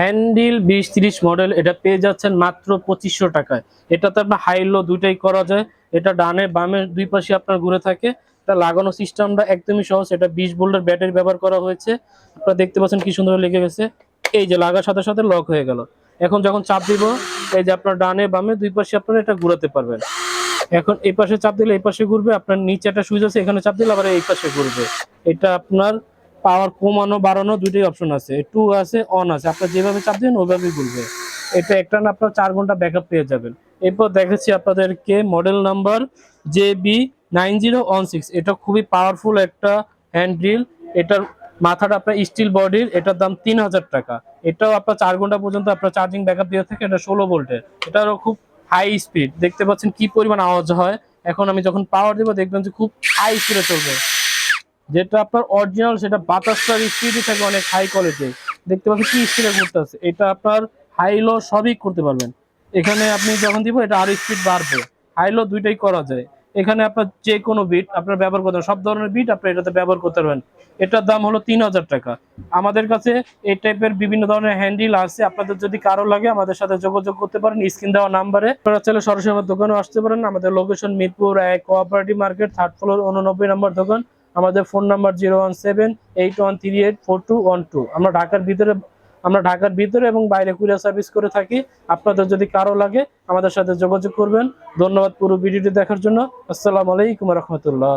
হ্যান্ডিল বিশ তিরিশ মডেল, এটা পেয়ে যাচ্ছেন মাত্র পঁচিশশো টাকায়। এটাতে আপনার হাই লো দুইটাই করা যায়। এটা ডানে বামে দুই পাশে আপনার ঘুরে থাকে। এটা লাগানো সিস্টেমটা একদমই সহজ। এটা বিশ ভোল্টের ব্যাটারি ব্যবহার করা হয়েছে। আপনারা দেখতে পাচ্ছেন কি সুন্দর লেগে গেছে। এই যে লাগার সাথে সাথে লক হয়ে গেল। এখন যখন চাপ দিব, এই যে আপনার ডানে বামে দুই পাশে আপনারা এটা ঘুরাতে পারবেন। এখন এই পাশে চাপ দিলে এই পাশে ঘুরবে। আপনার নিচে একটা সুইচ আছে, এখানে চাপ দিলে আবার এই পাশে ঘুরবে। এটা আপনার পাওয়ার কমানো, বাড়ানো দুইটাই অপশন আছে। টু আছে অন আছে। আপনার যেভাবে চাপ দিবেন ওইভাবেই ঘুরবে এটা একটা না আপনার চার ঘণ্টা ব্যাকআপ পেয়ে যাবেন। এরপর দেখাচ্ছি আপনাদেরকে model number J B nine zero one six এটা খুবই পাওয়ারফুল একটা হ্যান্ড ড্রিল এটার মাথাটা আপনার স্টিল বডির এটার দাম তিন হাজার টাকা। এটাও আপনার চার ঘণ্টা পর্যন্ত আপনার চার্জিং ব্যাকআপ দিয়ে থাকে, এটা ষোলো ভোল্টের এটারও খুব হাই স্পিড দেখতে পাচ্ছেন কি পরিমাণ আওয়াজ হয়। এখন আমি যখন পাওয়ার দেবো, দেখবেন যে খুব হাই স্পিডে চলবে। যেটা আপনার অরিজিনাল সেটা বাতাসটার স্পিডই থাকে অনেক হাই কোয়ালিটি দেখতে পাচ্ছেন কি স্পিডে ঘুরতেছে এটা আপনার হাই লো সবই করতে পারবেন। এখানে আপনি যখন দিব, এটা আরও স্পিড বাড়বে। হাই লো দুইটাই করা যায়। এখানে আপনার যে কোনো বিট আপনার ব্যবহার করতে সব ধরনের বিট আপনি এটাতে ব্যবহার করতে পারবেন। এটার দাম হলো তিন হাজার টাকা। আমাদের কাছে এই টাইপের বিভিন্ন ধরনের হ্যান্ডেল আছে। আপনাদের যদি কারও লাগে, আমাদের সাথে যোগাযোগ করতে পারেন। স্ক্রিন দেওয়া নাম্বারে আপনারা চাইলে সরাসরি আমার দোকানে আসতে পারেন। আমাদের লোকেশন মিরপুর এক কোঅপারেটিভ মার্কেট থার্ড ফ্লোর উননব্বই নম্বর দোকান। আমাদের phone number zero one seven eight one three eight four two one two. আমরা ঢাকার ভিতরে, আমরা ঢাকার ভিতরে এবং বাইরে কুরিয়ার সার্ভিস করে থাকি। আপনাদের যদি কারও লাগে, আমাদের সাথে যোগাযোগ করবেন। ধন্যবাদ পুরো ভিডিওটি দেখার জন্য। আসসালামু আলাইকুম রহমতুল্লাহ।